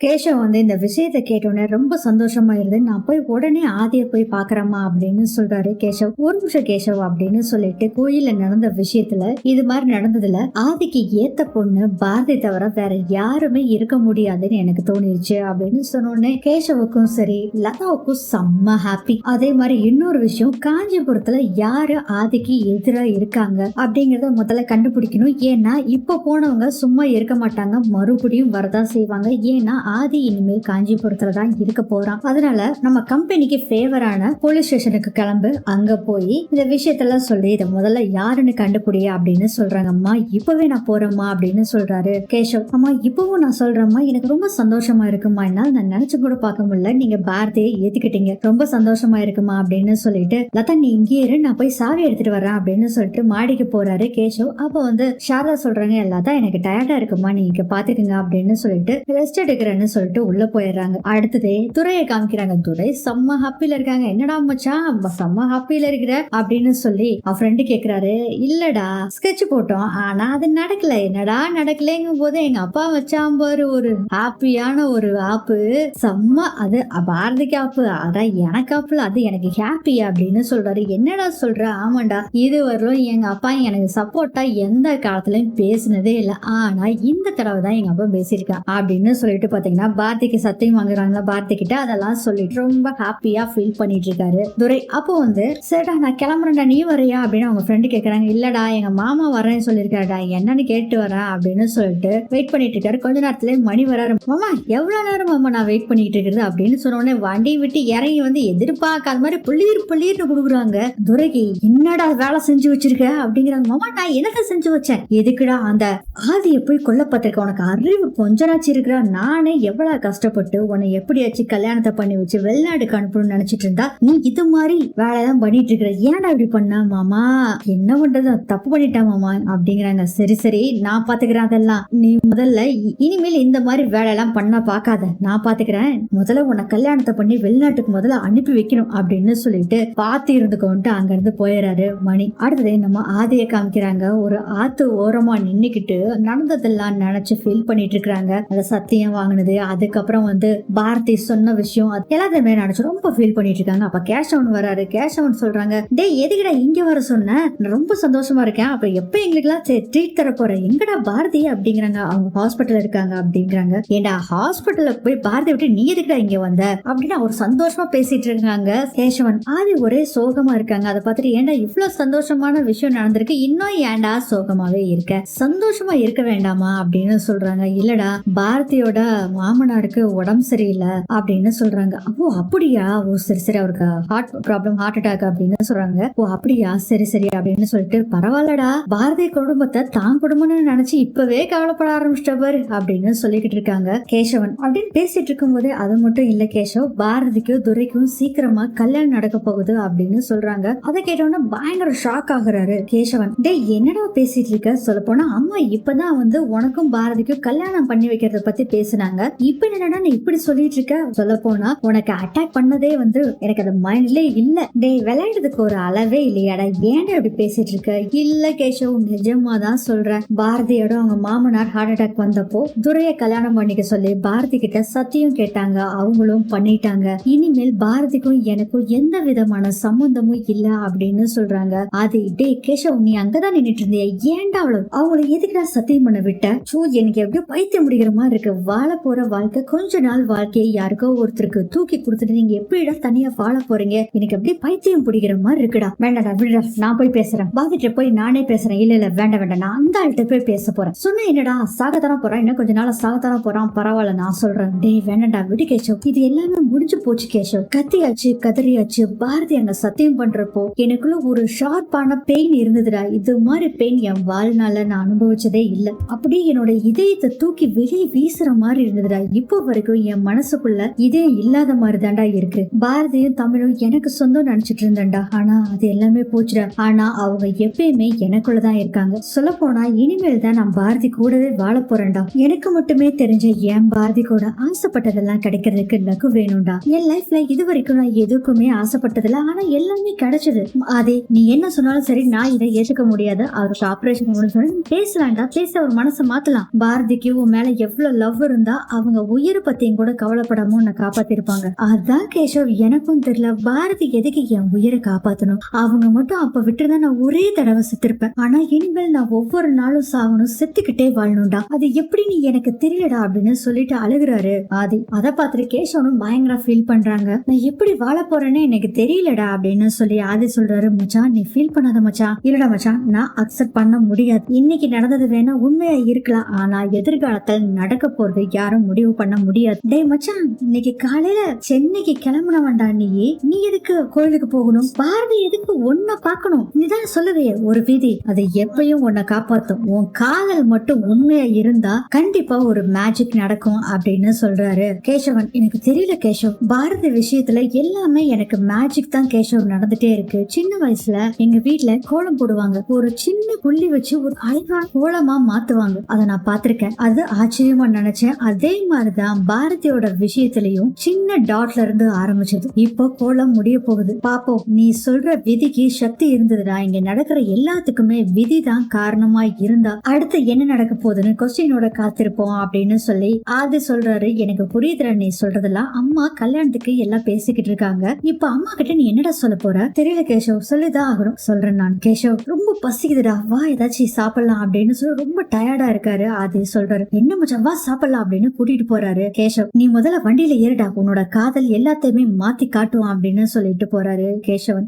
கேஷவ் வந்து இந்த விஷயத்தை கேட்டோடனே ரொம்ப சந்தோஷமாயிருது நான் போய் உடனே ஆதிய போய் பாக்குறேம்மா அப்படின்னு சொல்றாரு கேஷவ் ஒரு நிமிஷம் கேஷவ் அப்படின்னு சொல்லிட்டு கோயில நடந்த விஷயத்துல இது மாதிரி நடந்ததுல ஆதிக்கு ஏத்த பொண்ணு பாரதி தவிர வேற யாருமே இருக்க முடியாதுன்னு எனக்கு தோணிருச்சு அப்படின்னு சொன்னோடனே கேஷவுக்கும் சரி லதாவுக்கும் செம்ம ஹாப்பி அதே மாதிரி இன்னொரு விஷயம் காஞ்சிபுரத்துல யாரு ஆதிக்கு எதிரா இருக்காங்க அப்படிங்கறத முதல்ல கண்டுபிடிக்கணும். ஏன்னா இப்ப போனவங்க சும்மா இருக்க மாட்டாங்க மறுபடியும் வரதான் செய்வாங்க. ஏன்னா ஆதி இனிமேல் காஞ்சிபுரத்துல தான் இருக்க போறான். அதனால நம்ம கம்பெனிக்கு ஃபேவரான போலீஸ் ஸ்டேஷனுக்கு கிளம்பு அங்க போய் இந்த விஷயத்தெல்லாம் சொல்லி இதை முதல்ல யாருன்னு கண்டுபிடி அப்படின்னு சொல்றாங்க. அம்மா இப்பவே நான் போறேம்மா அப்படின்னு சொல்றாரு கேஷவ் அம்மா இப்பவும் நான் சொல்றேம்மா எனக்கு ரொம்ப சந்தோஷமா இருக்குமா என்னால் நான் நினைச்சு கூட பார்க்க முடியல. நீங்க பாரதியை ஏத்துக்கிட்டீங்க. ரொம்ப சந்தோஷமா இருக்குமா அப்படின்னு சொல்லிட்டு லதா நீ இங்கே இரு. நான் போய் சாவி எடுத்துட்டு வரேன் அப்படின்னு சொல்லிட்டு மாடிக்கு போறாரு கேஷவ் அப்போ வந்து சாரதா சொல்றாங்க எல்லாத்தான் எனக்கு டயர்டா இருக்குமா நீங்க பாத்துக்கங்க அப்படின்னு சொல்லிட்டு ரெஸ்ட் எடுக்கிறேன்னு சொல்லிட்டு உள்ள போயிடுறாங்க. அடுத்ததே துறையை காமிக்கிறாங்க. துரை செம்ம ஹாப்பில இருக்காங்க. என்னடா மச்சான்? செம்ம ஹாப்பில இருக்கிற அப்படின்னு சொல்லி அவன் ஃப்ரெண்டு கேக்குறாரு. இல்லடா ஸ்கெட்ச் போட்டோம். ஆனா அது நடக்கல. என்னடா நடக்கலங்கும் போது எங்க அப்பா வச்சான் பாரு ஒரு ஹாப்பியான ஒரு ஆப்பு செம்ம அது பாரதிக்கு ஆப்பு அதான் எனக்கு ஆப்புல அது எனக்கு ஹாப்பி அப்படின்னு சொல்றாரு. என்னடா சொல்ற? ஆமாண்டா. இது வரலும் எங்க அப்பா எனக்கு சப்போர்ட்டா எந்த காலத்துலயும் பேசினதே இல்லை. ஆனா இந்த தடவை தான் எங்க அப்பா பேசியிருக்கா அப்படின்னு சொல்லிட்டு பாத்தீங்கன்னா பாரதிக்கு சத்தியம் வாங்குறாங்களா பாரதி கிட்ட அதெல்லாம் சொல்லிட்டு ரொம்ப ஹாப்பியா ஃபீல் பண்ணிட்டு இருக்காரு துரை அப்போ வந்து சரிடா நான் கிளம்புறேன்டா நீ வரையா அப்படின்னு அவங்க ஃப்ரெண்டு கேக்குறாங்க. இல்லடா எங்க மாமா வரேன்னு சொல்லியிருக்காடா என்னன்னு கேட்டு வரேன் அப்படின்னு சொல்லிட்டு வெயிட் பண்ணிட்டு இருக்காரு கொஞ்ச நேரத்துல மணி வராரு. மாமா எவ்வளவு நேரம் மாமா நான் வெயிட் பண்ணிட்டு இருக்கிறது அப்படின்னு சொன்ன உடனே வண்டி விட்டு இறங்கி வந்து எதிர்பார்க்காத மாதிரி புள்ளீர் புள்ளீர்னு கொடுக்குறாங்க. துரைக்கு என்னடா வேலை செஞ்சு வச்சிருக்க? அப்படிங்கிறாங்க. மாமா நான் என்னத்த செஞ்சு வச்சேன்? எதுக்குடா அந்த ஆதியை போய் கொல்லப்பட்டிருக்க உனக்கு அறிவு கொஞ்சனாச்சு இருக்கிறா. நானே எவ்வளவு கஷ்டப்பட்டு உன்னை எப்படியாச்சும் கல்யாணத்தை பண்ணி வச்சு வெளிநாட்டுக்கு அனுப்பணும்னு நினைச்சிட்டு இருந்தா நீ இது மாதிரி வேலையெல்லாம் பண்ணிட்டு இருக்கிற ஏன்டா இப்படி பண்ண மாமா? என்ன பண்றது? தப்பு பண்ணிட்டேன் மாமா? அப்படிங்கிறாங்க. சரி சரி நான் பாத்துக்கிறேன் அதெல்லாம். நீ முதல்ல இனிமேல் இந்த மாதிரி வேலையெல்லாம் பண்ண பாக்காத. நான் பாத்துக்கிறேன். முதல்ல உன்னை கல்யாணத்தை பண்ணி வெளிநாட்டுக்கு முதல்ல அனுப்பி வைக்கணும் அப்படின்னு சொல்லிட்டு பார்த்து இருந்துக்கோன்ட்டு அங்க இருந்து போயிடுறாரு மணி. அடுத்தது நம்ம ஆதிய காமிக்கிறாங்க. ஒரு ஆத்து ஓரமா நின்னுக்கிட்டு நடந்ததெல்லாம் நினைச்சு ஃபீல் பண்ணிட்டு இருக்கிறாங்க. அதை சத்தியம் வாங்கினது அதுக்கப்புறம் வந்து பாரதி சொன்ன விஷயம் எல்லாத்தையுமே நினைச்சு ரொம்ப ஃபீல் பண்ணிட்டு இருக்காங்க. அப்ப கேஷவன் வராரு. கேஷவன் சொல்றாங்க டே எதுக்குடா இங்க வர சொன்ன? ரொம்ப சந்தோஷமா இருக்கேன். அப்ப எப்ப எங்களுக்கு எல்லாம் ட்ரீட் தர போற? எங்கடா பாரதி? அப்படிங்கிறாங்க. அவங்க ஹாஸ்பிட்டல் இருக்காங்க அப்படிங்கிறாங்க. ஏண்டா ஹாஸ்பிட்டல்ல போய் பாரதி விட்டு நீ எதுக்குடா இங்க வந்த? அப்படின்னு அவர் சந்தோஷமா பேசிட்டு இருக்காங்க கேஷவன் ஆதி ஒரே சோகமா இருக்காங்க. அதை பார்த்துட்டு ஏன்டா இவ்வளவு சந்தோஷமான விஷயம் நடந்திருக்கு. இன்னும் ஏன்டா சோகமாவே இருக்க? சந்தோஷமா இருக்க வேண்டாமா? அப்படின்னு சொல்றாங்க. இல்லடா பாரதியோட மாமனாருக்கு உடம்பு சரியில்லை அப்படின்னு சொல்றாங்க. ஓ அப்படியா? ஓ சரி சரி அவருக்கு ஹார்ட் ப்ராப்ளம் ஹார்ட் அட்டாக் அப்படின்னு சொல்றாங்க. ஓ அப்படியா? சரி சரி அப்படின்னு சொல்லிட்டு பரவாயில்லடா. பாரதி குடும்பத்தை தான் குடும்பம்னு நினைச்சு இப்பவே கவலைப்பட ஆரம்பிச்சிட்ட பாரு அப்படின்னு சொல்லிக்கிட்டு இருக்காங்க கேசவன். அப்படின்னு பேசிட்டு இருக்கும்போதே அது மட்டும் இல்ல கேசவ் பாரதிக்கும் துரைக்கும் சீக்கிரமா கல்யாணம் நடக்க போகுது அப்படின்னு சொல்றாங்க. அதை கேட்டோன்னா பயங்கர ஷாக் ஆகுறாரு கேசவன். டேய் என்னடா பேசிட்டு இருக்க? சொல்ல போனா அம்மா இப்பதான் வந்து உனக்கும் பாரதிக்கும் கல்யாணம் பண்ணி வைக்கிறத பத்தி பேசுனாங்க. இப்ப என்னடா நீ இப்படி சொல்லிட்டு இருக்க சொல்ல போனா உனக்கு அட்டாக் பண்ணதே வந்து எனக்கு அது மைண்ட்லயே இல்ல. டேய் விளையாடுறதுக்கு ஒரு அளவே இல்லையாடா? ஏன்டா இப்படி பேசிட்டு இருக்க இல்ல கேஷவ் நிஜமா தான் சொல்றேன். பாரதியோட அவங்க மாமனார் ஹார்ட் அட்டாக் வந்தப்போ துரைய கல்யாணம் பண்ணிக்க சொல்லி பாரதி கிட்ட சத்தியம் கேட்டாங்க. அவங்களும் பண்ணிட்டாங்க. இனிமேல் பாரதிக்கும் எனக்கும் எந்த விதமான சம்பந்தமும் இல்ல அப்படின்னு சொல்றாங்க. அது டேய் கேஷவ் நீ அங்கதான் நின்னுட்டு இருந்திய. ஏன்டா அவ்வளவு? அவங்கள எதுக்குடா சத்தியம் பண்ண விட்ட? சோ எனக்கு எப்படியோ பைத்தியம் முடிக்கிற மாதிரி இருக்கு. வாழ போற வாழ்க்கை கொஞ்ச நாள் வாழ்க்கையை யாருக்கோ ஒருத்தருக்கு தூக்கி கொடுத்துட்டு நீங்க எப்படிடா தனியா வாழ போறீங்க? எனக்கு அப்படியே பைத்தியம் பிடிக்கிற மாதிரி இருக்குடா. வேண்டாடா விடுடா நான் போய் பேசுறேன். பாதிட்ட போய் நானே பேசுறேன். இல்ல இல்ல வேண்டாம் வேண்டாம். நான் அந்த ஆள்கிட்ட போய் பேச போறேன். சொன்ன என்னடா சாகத்தான போறான்? இன்னும் கொஞ்ச நாள் சாகத்தான போறான்? பரவாயில்ல நான் சொல்றேன். டேய் வேண்டாம்டா விடு கேஷவ் இது எல்லாமே முடிஞ்சு போச்சு கேஷவ் கத்தியாச்சு கதறியாச்சு. பாரதி அங்க சத்தியம் பண்றப்போ எனக்குள்ள ஒரு ஷார்ப்பான பெயின் இருந்ததுடா. இது மாதிரி பெயின் என் வாழ்நாள நான் அனுபவிச்சதே இல்ல. அப்படியே என்னோட இதயத்தை தூக்கி வெளியே வீசுற மாதிரி இருந்ததுடா இப்போ வரைக்கும் என் மனசுக்குள்ள இதே இல்லாத மாதிரிதான்டா இருக்கு. பாரதியும் தமிழும் எனக்கு சொந்தம் நினைச்சிட்டு இருந்தேன்டா. ஆனா அது எல்லாமே போச்சுடா. ஆனா அவங்க எப்பயுமே எனக்குள்ளதான் இருக்காங்க. சொல்ல போனா இனிமேல் தான் நான் பாரதி கூடவே வாழ போறேன்டா. எனக்கு மட்டுமே தெரிஞ்ச என் பாரதி கூட ஆசைப்பட்டதெல்லாம் கிடைக்கிறதுக்கு லகு வேணும்டா. என் லைஃப்ல இது வரைக்கும் நான் எதுக்குமே ஆசைப்பட்டதில்ல. ஆனா எல்லாமே கிடைச்சது. அதே நீ என்ன சொன்னாலும் சரி நான் இதை ஏத்துக்க முடியாது. அவருக்கு ஆபரேஷன் சொன்னா பேசலாம்டா பேச அவர் மனசை மாத்தலாம். பாரதிக்கு உன் மேல எவ்வளவு லவ் இருந்தா அவங்க உயிர் பத்தியும் கூட கவலைப்படாம உன்னை காப்பாத்திருப்பாங்க. அதான் கேஷவ் எனக்கும் தெரியல. பாரதி எதுக்கு என் உயிரை காப்பாத்தணும்? அவங்க மட்டும் அப்ப விட்டுருந்தா நான் ஒரே தடவை செத்துருப்பேன். ஆனா இனிமேல் நான் ஒவ்வொரு நாளும் சாகணும் செத்துக்கிட்டே வாழணும்டா. அது எப்படி நீ எனக்கு தெரியலடா அப்படின்னு சொல்லிட்டு அழுகுறாரு ஆதி. அதை பார்த்துட்டு கேஷவனும் பயங்கர ஃபீல் பண்றாங்க. நான் எப்படி வாழ போறேன்னு எனக்கு தெரியலடா அப்படின்னு சொல்லி ஆதி சொல்றாரு மச்சான் நீ ஃபீல் பண்ணாத மச்சான் இல்லடா மச்சான் நான் அக்செப்ட் பண்ண முடியாது. இன்னைக்கு நடந்தது வேணா உண்மையா இருக்கலாம். ஆனா எதிர்காலத்தில் நடக்க போறது யாரும் முடிவு பண்ண முடியாது. டேய் மச்சான் இன்னைக்கு காலையில சென்னைக்கு கிளம்புனவன்டா நீ நீ எதுக்கு கோயிலுக்கு போகணும்? பார்வை எதுக்கு ஒன்ன பார்க்கணும்? நீதான் சொல்லுவே ஒரு விதி. அது எப்பயும் உன்னை காப்பாத்தும். உன் காதல் மட்டும் உண்மையா இருந்தா கண்டிப்பா ஒரு மேஜிக் நடக்கும் அப்படின்னு சொல்றாரு கேசவன். எனக்கு தெரியல கேசவ். பாரதி விஷயத்துல எல்லாமே எனக்கு மேஜிக் தான் கேசவ் நடந்துட்டே இருக்கு. சின்ன வயசுல எங்க வீட்டுல கோலம் போடுவாங்க. ஒரு சின்ன புள்ளி வச்சு ஒரு அழகான கோலமா மாத்துவாங்க. அதை நான் பார்த்திருக்கேன். அது ஆச்சரியமா நினைச்சேன். அதே அதே மாதிரிதான் பாரதியோட விஷயத்திலையும் சின்ன டாட்ல இருந்து ஆரம்பிச்சது. இப்போ கோலம் முடிய போகுது. பாப்போம் நீ சொல்ற விதிக்கு சக்தி இருந்ததுடா. இங்க நடக்கிற எல்லாத்துக்குமே விதி தான் காரணமா இருந்தா அடுத்து என்ன நடக்க போகுதுன்னு கொஸ்டினோட காத்திருப்போம் அப்படின்னு சொல்லி ஆதி சொல்றாரு. எனக்கு புரியுதுடா நீ சொல்றதெல்லாம். அம்மா கல்யாணத்துக்கு எல்லாம் பேசிக்கிட்டு இருக்காங்க. இப்ப அம்மா கிட்ட நீ என்னடா சொல்ல போற? தெரியல கேஷவ் சொல்லிதான் ஆகணும். சொல்றேன் நான். கேஷவ் ரொம்ப பசிக்குதுடா. வா ஏதாச்சும் சாப்பிடலாம் அப்படின்னு சொல்லி ரொம்ப டயர்டா இருக்காரு. ஆதி சொல்றாரு. என்ன மச்சான் வா சாப்பிடலாம் அப்படின்னு கூட்டிட்டு போறாரு. கேஷவ் நீ முதல்ல வண்டியில ஏறுடா. உன்னோட காதல் எல்லாத்தையுமே மாத்தி காட்டுவான் அப்படின்னு சொல்லிட்டு போறாரு கேஷவன்.